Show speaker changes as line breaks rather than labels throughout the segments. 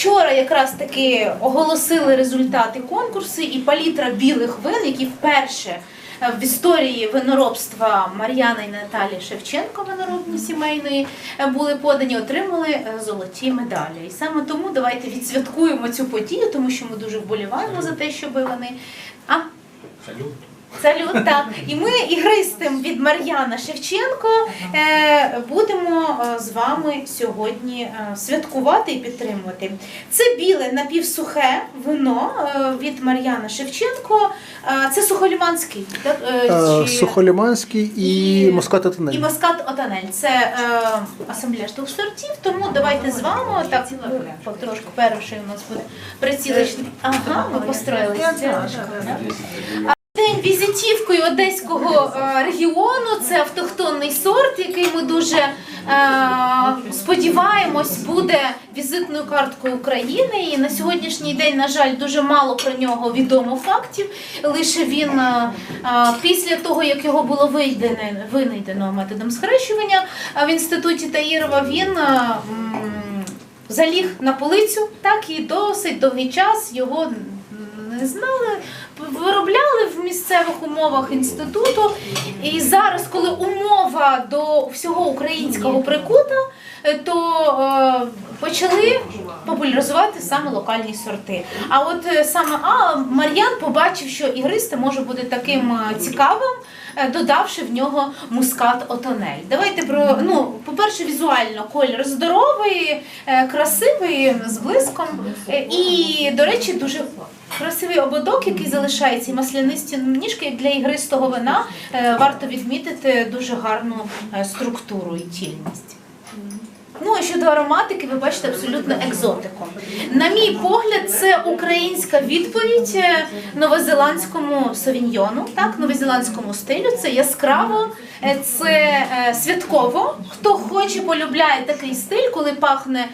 вчора якраз таки оголосили результати конкурсу і палітра білих вин, які вперше е, в історії виноробства Мар'яни і Наталі Шевченко, виноробні сімейної, е, були подані, отримали е, золоті медалі. І саме тому давайте відсвяткуємо цю подію, тому що ми дуже вболіваємо за те, щоб вони. А,
Салют.
Салют, так. І ми ігристим від Мар'яна Шевченко е, будемо е, з вами сьогодні е, святкувати і підтримувати. Це біле напівсухе вино від Мар'яна Шевченко. Це сухоліманський. Чи-
Сухоліманський і,
І-
Москат Атенель.
і Маскат Отанель. Це е, асамбляж двох сортів, тому давайте з вами так потрошку перший у нас буде прицілочний. Ага, ми построїлися. Візитівкою одеського е, регіону це автохтонний сорт, який ми дуже е, сподіваємось буде візитною карткою України. І на сьогоднішній день, на жаль, дуже мало про нього відомо фактів. Лише він е, після того, як його було вийдене, винайдено методом схрещування в інституті Таїрова, він. Заліг на полицю, так і досить довгий час його не знали, виробляли в місцевих умовах інституту. І зараз, коли умова до всього українського прикута, е, то е, почали популяризувати саме локальні сорти. А от е, саме а, Мар'ян побачив, що ігристе може бути таким е, цікавим. Додавши в нього мускат отонель. Давайте про ну, по-перше, візуально колір здоровий, красивий, з блиском. І, до речі, дуже красивий ободок, який залишається, і маслянисті ніжки як для ігристого вина. Е, Варто відмітити дуже гарну е, структуру і тільність. Ну а щодо ароматики, ви бачите абсолютно екзотику. На мій погляд, це українська відповідь е, новозеландському совіньйону, так, новозеландському стилю. Це яскраво, е, це е, святково. Хто хоче, полюбляє такий стиль, коли пахне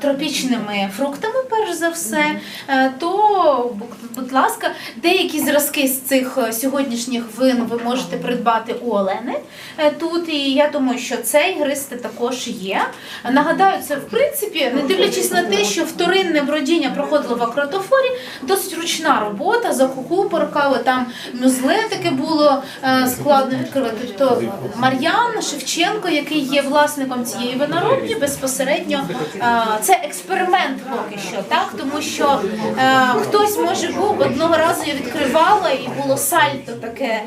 тропічними фруктами, перш за все, то, будь- ласка, деякі зразки з цих сьогоднішніх вин ви можете придбати у Олени тут. І я думаю, що цей гристи також є. Нагадаю, це в принципі, не дивлячись на те, що вторинне бродіння проходило в акротофорі, досить ручна робота, закукупоркали, там мюзле таке було е, складно відкривати. Тобто Мар'ян Шевченко, який є власником цієї виноробні, безпосередньо е, це експеримент поки що, так тому що е, хтось може був одного разу я відкривала і було сальто таке,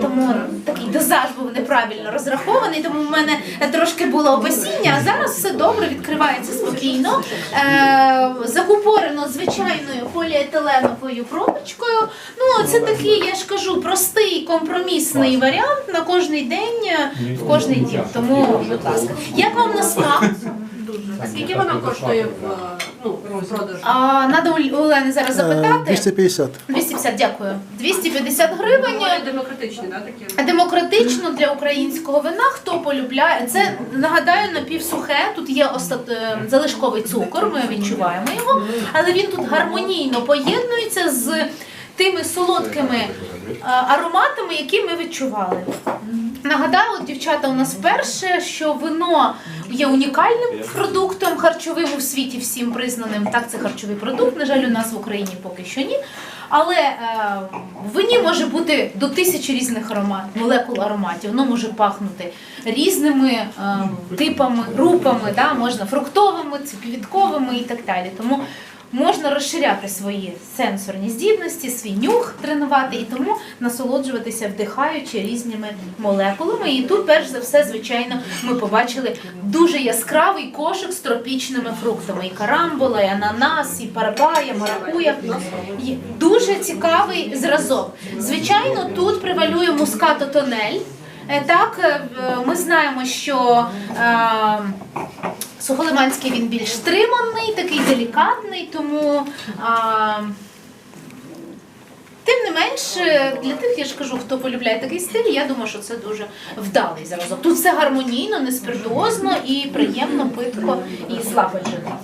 тому такий дозаж був неправильно розрахований, тому в мене трошки було опасіння, а зараз все добре відкривається спокійно. Е, закупорено звичайною поліетиленовою пробочкою. Ну, це такий, я ж кажу, простий компромісний варіант на кожний день, е, в кожний дім. Тому, будь ласка, як вам на смак?
А скільки вона коштує в, е, ну, в продажу?
А, надо у Олени зараз
Е,
запитати.
250.
250, дякую. 250 гривень.
Демократичні, да, такі?
Демократично для українського вина. Хто полюбляє це нагадаю напівсухе. Тут є остат... е, залишковий цукор. Ми відчуваємо його, але він тут гармонійно поєднується з тими солодкими е, ароматами, які ми відчували. Нагадаю, дівчата, у нас вперше, що вино є унікальним продуктом харчовим у світі всім признаним. Так, це харчовий продукт. На жаль, у нас в Україні поки що ні. Але е, в вині може бути до тисячі різних аромат, молекул ароматів. Воно може пахнути різними е, типами, групами, да? можна фруктовими, квітковими і так далі. Тому можна розширяти свої сенсорні здібності, свій нюх тренувати і тому насолоджуватися, вдихаючи різними молекулами. І тут, перш за все, звичайно, ми побачили дуже яскравий кошик з тропічними фруктами: і карамбола, і ананас, і парапая, маракуя. І Дуже цікавий зразок. Звичайно, тут превалює мускато тонель. Е, Так, е, ми знаємо, що е, Сухолиманський він більш стриманий, такий делікатний, тому а, тим не менш, е, для тих, я ж кажу, хто полюбляє такий стиль, я думаю, що це дуже вдалий зразок. Тут все гармонійно, не спиртуозно і приємно, питко і злагоджено.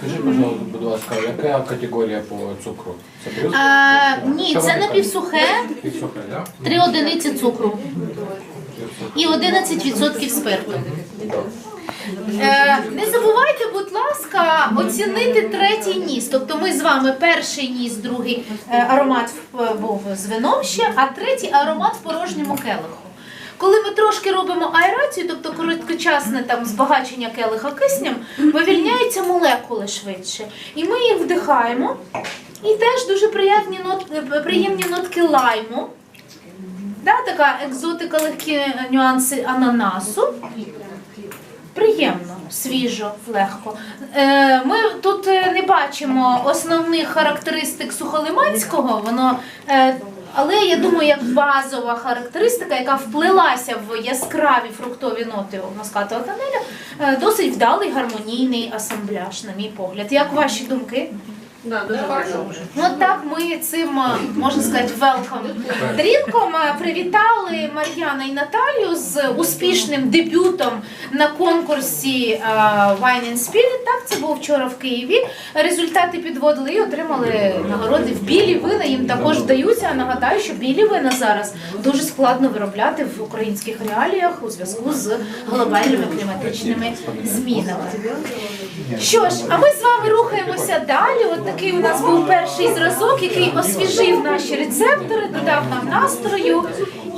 Пожалуйста, будь ласка, яка категорія по цукру? Це плюс?
А, ні, це напівсухе,
Півсухе, да?
3 одиниці цукру і 11% спирту. Е, не забувайте, будь ласка, оцінити третій ніс. Тобто ми з вами перший ніс, другий е, аромат був з вином ще, а третій аромат в порожньому келиху. Коли ми трошки робимо аерацію, тобто короткочасне там збагачення келиха киснем, вивільняються молекули швидше. І ми їх вдихаємо. І теж дуже приємні, нот, е, приємні нотки лайму. Да, така екзотика, легкі нюанси ананасу. Приємно, свіжо, легко. Е, ми тут е, не бачимо основних характеристик сухолиманського, воно, е, але я думаю, як базова характеристика, яка вплилася в яскраві фруктові ноти москатого канеля, е, досить вдалий гармонійний асамбляж, на мій погляд. Як ваші думки?
Да, дуже.
Ну так ми цим, можна сказати, welcome дрінком привітали Мар'яна і Наталію з успішним дебютом на конкурсі Wine and Spirit. Так, це було вчора в Києві. Результати підводили і отримали нагороди в білі вина. Їм також вдаються. Нагадаю, що білі вина зараз дуже складно виробляти в українських реаліях у зв'язку з глобальними кліматичними змінами. Що ж, а ми з вами рухаємося далі. От такий у нас був перший зразок, який освіжив наші рецептори, додав нам настрою.